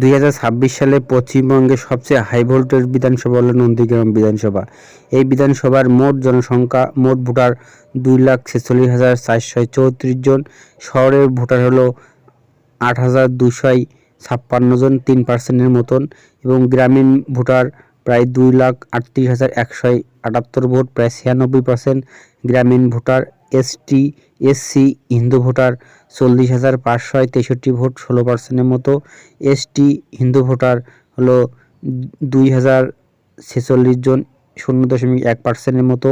দুই হাজার ছাব্বিশ সালে পশ্চিমবঙ্গের সবচেয়ে হাই ভোল্টেজ বিধানসভা হলো নন্দীগ্রাম বিধানসভা। এই বিধানসভার মোট জনসংখ্যা, মোট ভোটার দুই লাখ ছেচল্লিশ হাজার চারশো চৌত্রিশ জন। শহরের ভোটার হলো আট হাজার দুশোই ছাপ্পান্ন জন, তিন পার্সেন্টের মতন। এবং গ্রামীণ ভোটার প্রায় দুই লাখ আটত্রিশ হাজার একশো আটাত্তর ভোট, প্রায় ছিয়ানব্বই পার্সেন্ট গ্রামীণ voter ST SC Hindu voter, চল্লিশ হাজার পাঁচশো তেষট্টি ভোট ষোলো পার্সেন্টের মতো এসটি হিন্দু ভোটার হলো দুই হাজার ছেচল্লিশ জন শূন্য দশমিক এক পার্সেন্টের মতো,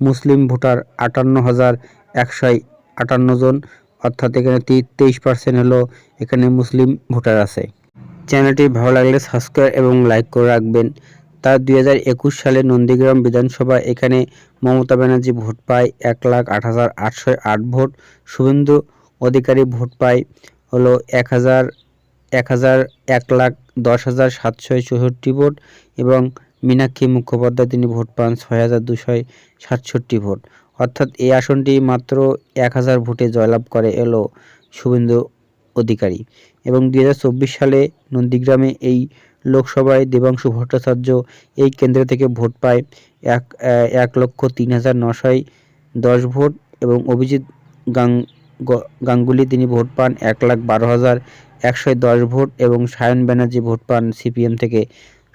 মুসলিম ভোটার আটান্ন হাজার একশো আটান্ন জন, অর্থাৎ এখানে তেইশ পার্সেন্ট হলো এখানে মুসলিম ভোটার আছে। চ্যানেলটি ভালো লাগলে সাবস্ক্রাইব এবং লাইক করে রাখবেন। তার দুই হাজার একুশ সালে নন্দীগ্রাম বিধানসভা, এখানে মমতা ব্যানার্জি ভোট পায় এক লাখ আট হাজার আটশো আট ভোট, শুভেন্দু অধিকারী ভোট পায় হলো এক হাজার এক হাজার, এক লাখ দশ হাজার সাতশো চৌষট্টি ভোট এবং মীনাক্ষী মুখোপাধ্যায় তিনি ভোট পান ছয় হাজার দুশো সাতষট্টি ভোট। অর্থাৎ এই আসনটি মাত্র এক হাজার ভোটে জয়লাভ করে এলো শুভেন্দু অধিকারী। এবং দুই হাজার চব্বিশ সালে নন্দীগ্রামে এই লোকসভায় দেবাংশু ভট্টাচার্য এই কেন্দ্র থেকে ভোট পায়। এক এক লক্ষ তিন হাজার নশয় দশ ভোট এবং অভিজিৎ গাং গাঙ্গুলি তিনি ভোট পান এক লাখ বারো হাজার একশো দশ ভোট এবং সায়ন ব্যানার্জি ভোট পান সিপিএম থেকে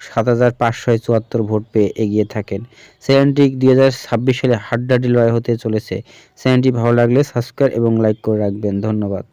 সাত হাজার পাঁচশো চুয়াত্তর ভোট পেয়ে এগিয়ে থাকেন। চ্যানেলটি দুই হাজার ছাব্বিশ সালে হাড্ডাডি লড়াই হতে চলেছে। চ্যানেলটি ভালো লাগলে সাবস্ক্রাইব এবং লাইক করে রাখবেন। ধন্যবাদ।